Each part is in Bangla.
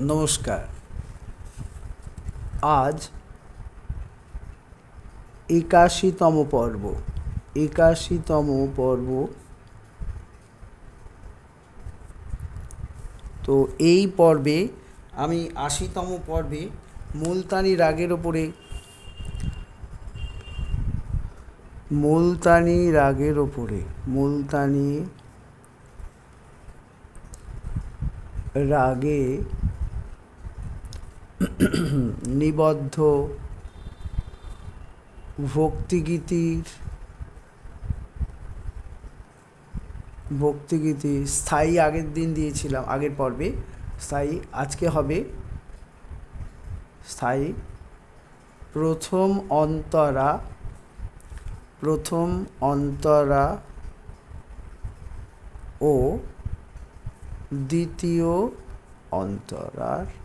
নমস্কার। আজ একাশিতম পর্ব। একাশিতম পর্ব। তো এই পর্বে আমি আশিতম পর্বে মুলতানি রাগের ওপরে মুলতানি রাগের ওপরে মুলতানি রাগে নিবদ্ধ ভক্তিগীতির ভক্তিগীতি স্থায়ী আগের দিন দিয়েছিলাম, আগের পর্বে। স্থায়ী আজকে হবে। স্থায়ী। প্রথম অন্তরা প্রথম অন্তরা ও দ্বিতীয় অন্তরার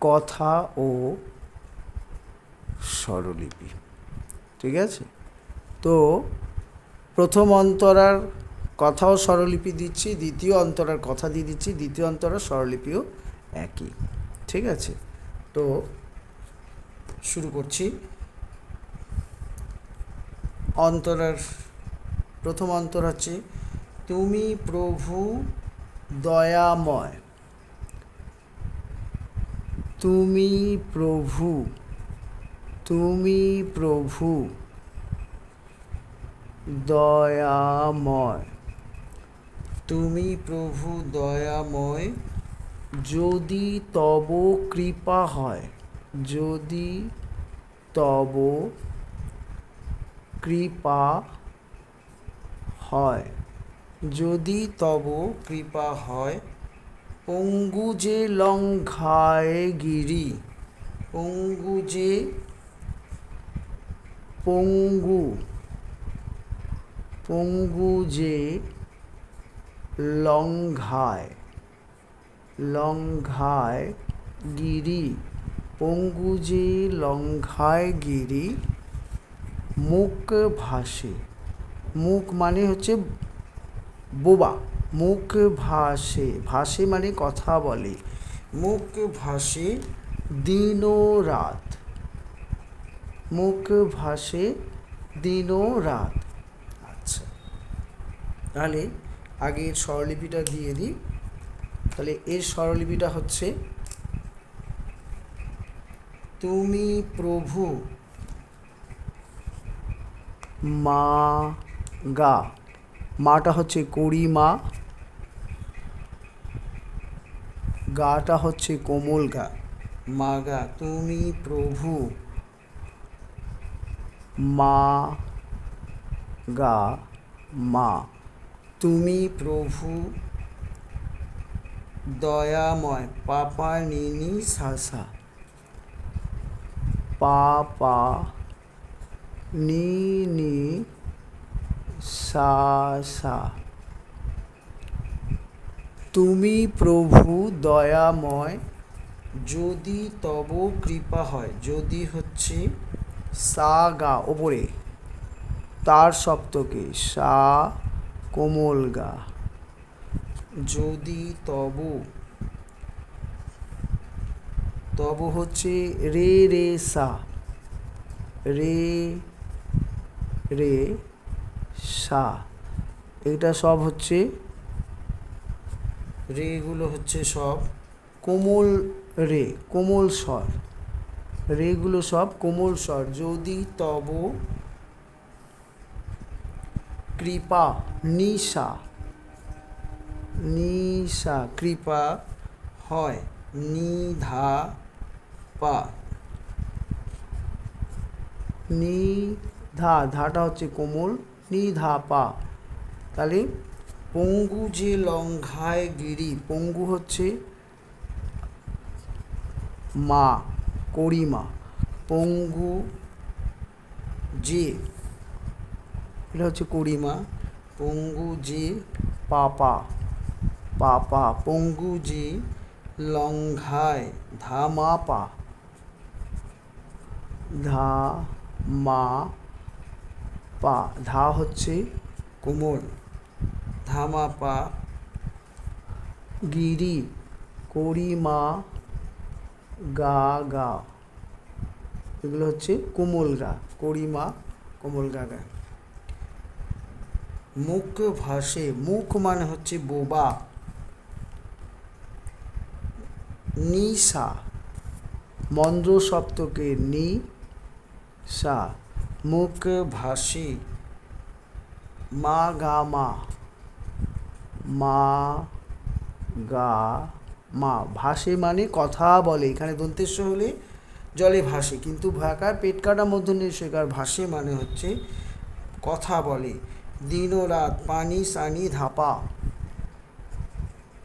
কথা ও স্বরলিপি। ঠিক আছে? তো প্রথম অন্তরার কথা ও স্বরলিপি দিচ্ছি, দ্বিতীয় অন্তরার কথা দিয়ে দিচ্ছি, দ্বিতীয় অন্তরার স্বরলিপিও একই। ঠিক আছে? তো শুরু করছি। অন্তরার, প্রথম অন্তর হচ্ছে, তুমি প্রভু দয়াময়। তুমি প্রভু তুমি প্রভু, দয়াময়। তুমি প্রভু, দয়াময়, যদি তব কৃপা হয়, যদি তব কৃপা হয়, যদি তব কৃপা হয় পঙ্গু যে লঙ্ঘায় গিরি। পঙ্গু যে পঙ্গু। পঙ্গু যে লঙ্ঘায়। লঙ্ঘায় গিরি। পঙ্গুজে লঙ্ঘায় গিরি মুখ ভাসে। মুখ মানে হচ্ছে বোবা। মুখ ভাসে ভাসে মানে কথা বলে। মুখ ভাসে দিন রাত মুখ ভাসে দিন রাত আচ্ছা। তাহলে আগের স্বরলিপিটা দিয়ে দিই। তাহলে এর স্বরলিপিটা হচ্ছে, তুমি প্রভু, মা গা। মাটা হচ্ছে কড়ি মা গাটা হচ্ছে কোমল গা। মা গা, তুমি প্রভু। মা গা, মা, তুমি প্রভু। দয়াময়, পাপা নিনি সাসা। পাপা নি নি সা সা তুমি প্রভু দয়াময়, যদি তব কৃপা হয়। যদি হচ্ছে সা গা ওপরে, তার সপ্তকে সা কোমল গা। যদি তব তব হচ্ছে রে রে সা, রে রে সা। এটা সব হচ্ছে রেগুলো হচ্ছে সব কোমল রে, কোমল স্বর। রেগুলো সব কোমল স্বর। যদি তব কৃপা, নিশা নিশা, কৃপা হয়, নিধা পা। নি ধা ধাটা হচ্ছে কোমল নি ধা পা। তাহলে পঙ্গু যে লঙ্ঘায় গিরি, পঙ্গু হচ্ছে মা, করিমা। পঙ্গু যে, এটা হচ্ছে করিমা। পঙ্গু যে পাপা পাপা। পঙ্গু যে লঙ্ঘায় ধামা পা ধা মা পা ধা হচ্ছে কোমল। ধামাপা গিরি করিমা গা গা। এগুলো হচ্ছে কোমল গা, করিমা, কোমল গা গা। মুখ ভাসে, মুখ মানে হচ্ছে বোবা। নিশা মন্দ্র সপ্তকে নি সা মুখ ভাসে, মা গা মা। মা, গা, মা। ভাসে মানে কথা বলে। এখানে দন্তেশ্ব হলে জলে ভাসে। কিন্তু ভাকার পেট কাটা মধ্যে শেখার ভাসে মানে হচ্ছে কথা বলে। দিন ও রাত পানি সানি ধাপা।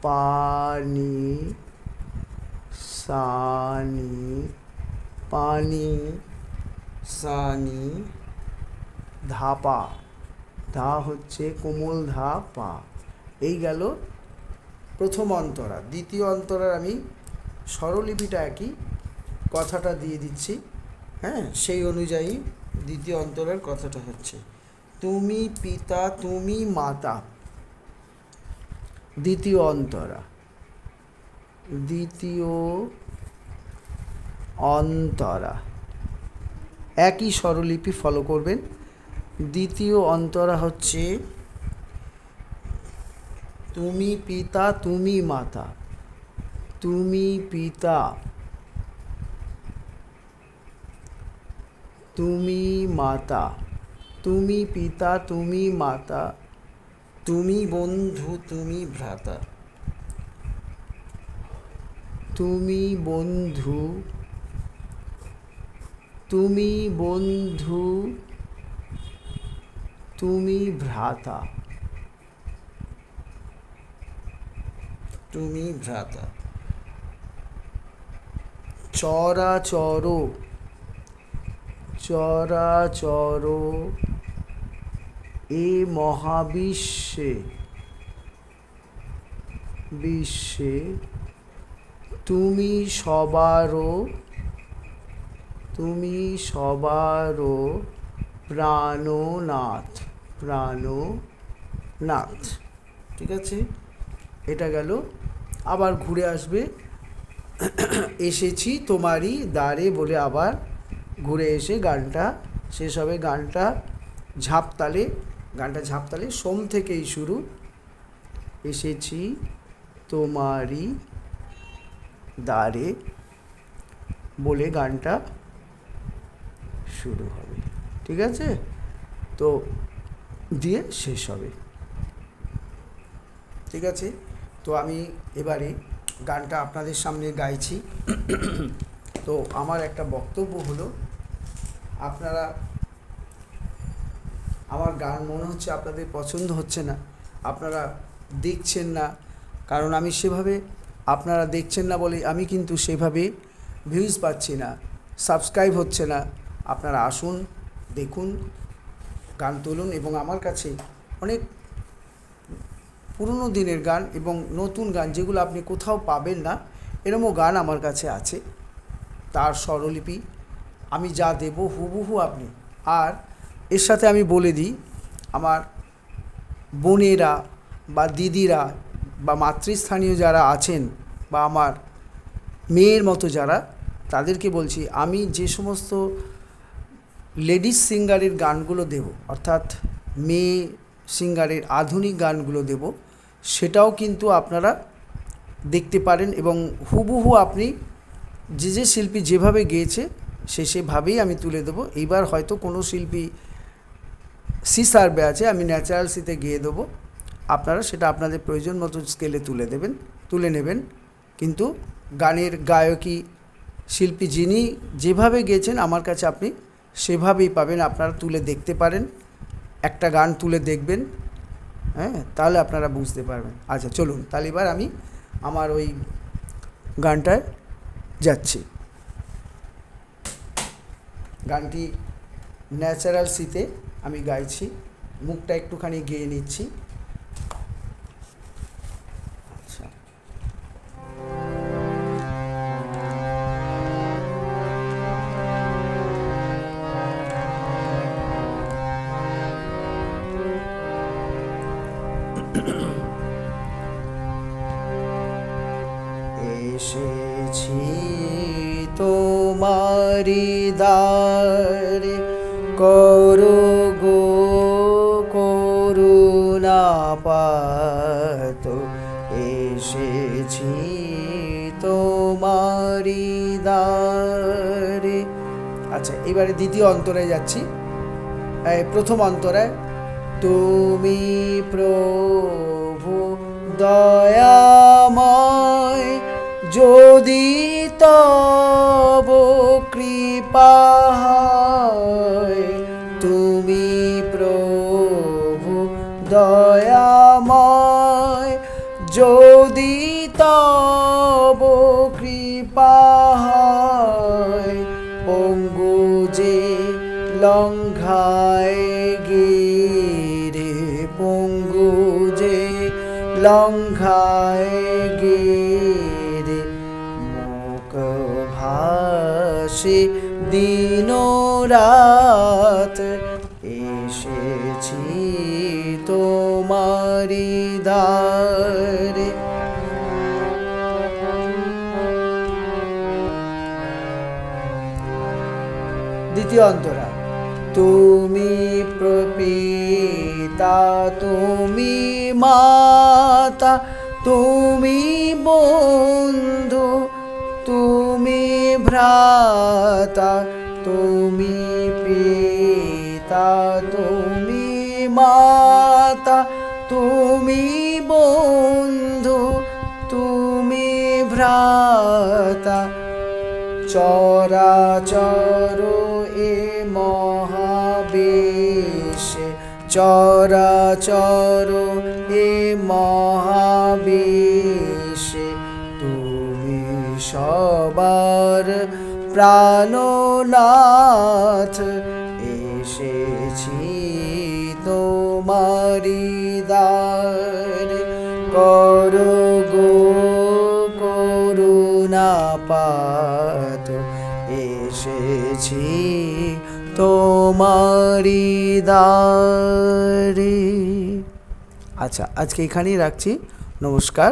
পানি সানি পানি সানি ধাপা। ধা হচ্ছে কোমল ধা পা। এই গেল প্রথম অন্তরা। দ্বিতীয় অন্তরার আমি স্বরলিপিটা একই, কথাটা দিয়ে দিচ্ছি হ্যাঁ? সেই অনুযায়ী দ্বিতীয় অন্তরার কথাটা হচ্ছে, তুমি পিতা, তুমি মাতা। দ্বিতীয় অন্তরা। দ্বিতীয় অন্তরা। একই স্বরলিপি ফলো করবেন। দ্বিতীয় অন্তরা হচ্ছে তুমি পিতা তুমি মাতা তুমি পিতা তুমি মাতা তুমি পিতা তুমি মাতা তুমি বন্ধু তুমি ভ্রাতা তুমি বন্ধু তুমি বন্ধু তুমি ভ্রাতা তুমি ভ্রাতা। চরাচর চরাচর এ মহাবিশ্বে, বিশ্বে তুমি সবারও তুমি সবারও প্রাণনাথ প্রাণনাথ। ঠিক আছে? এটা গেল আবার ঘুরে আসবে। এসেছি তোমারই দ্বারে বলে আবার ঘুরে এসে গানটা শেষ হবে। গানটা ঝাপতালে গানটা ঝাপতালে সোম থেকেই শুরু। এসেছি তোমারই দ্বারে বলে গানটা শুরু হবে। ঠিক আছে? তো দিয়ে শেষ হবে। ঠিক আছে? তো আমি এবারে গানটা আপনাদের সামনে গাইছি। তো আমার একটা বক্তব্য হলো, আপনারা, আমার গান মনে হচ্ছে আপনাদের পছন্দ হচ্ছে না, আপনারা দেখছেন না, কারণ আমি সেভাবে আপনারা দেখছেন না বলে আমি কিন্তু সেভাবে ভিউজ পাচ্ছি না সাবস্ক্রাইব হচ্ছে না। আপনারা আসুন, দেখুন, গান তুলুন এবং আমার কাছে অনেক পুরনো দিনের গান এবং নতুন গান যেগুলো আপনি কোথাও পাবেন না, এরমও গান আমার কাছে আছে। তার স্বরলিপি, আমি যা দেব হুবহু আপনি। আর এর সাথে আমি বলে দিই, আমার বোনেরা বা দিদিরা বা মাতৃস্থানীয় যারা আছেন বা আমার মেয়ের মতো যারা, তাদেরকে বলছি, আমি যে সমস্ত লেডিস সিঙ্গারের গানগুলো দেব, অর্থাৎ মেয়ে সিঙ্গারের আধুনিক গানগুলো দেব, সেটাও কিন্তু আপনারা দেখতে পারেন এবং হুবহু আপনি যে যে শিল্পী যেভাবে গেয়েছে, সে সেভাবেই আমি তুলে দেবো। এইবার হয়তো কোনো শিল্পী সি সার্ভে আছে, আমি ন্যাচারাল সিতে গিয়ে দেবো। আপনারা সেটা আপনাদের প্রয়োজন মতো স্কেলে তুলে দেবেন, তুলে নেবেন। কিন্তু গানের গায়কী, শিল্পী যিনি যেভাবে গেয়েছেন আমার কাছে আপনি সেভাবেই পাবেন, আপনারা তুলে দেখতে পারেন। একটা গান তুলে দেখবেন হ্যাঁ তাহলে আপনারা বুঝতে পারবেন। আচ্ছা চলুন, তাহলে এবার আমি আমার ওই গানটায় যাচ্ছি। গানটি ন্যাচারাল শীতে আমি গাইছি, মুখটা একটুখানি গেয়ে নিচ্ছি। করুণা পাত এসেছি তোমারি দ্বারে। আচ্ছা এবারে দ্বিতীয় অন্তরে যাচ্ছি। প্রথম অন্তরায়, তুমি প্রভু দয়াময়, যদি তব কৃপা লঙ্ঘায় গিরে পঙ্গু যে লঙ্ঘায় গিরে মুখ ভাসে দিন রাত এসেছি তোমারি দ্বারে। দ্বিতীয় অন্তরা। তুমি প্রপিতা, তুমি মাতা, তুমি বন্ধু, তুমি ভ্রাতা, তুমি পিতা, তুমি মাতা, তুমি বন্ধু, তুমি ভ্রাতা। চরা চরাচর এ চরাচর এ মহাবেশে তুমি সবার প্রাণনাথ। এসেছি তোমারি দার করো গো করুণা পাত এসেছি তোমারি দ্বারে আচ্ছা আজকে এখানেই রাখছি। নমস্কার।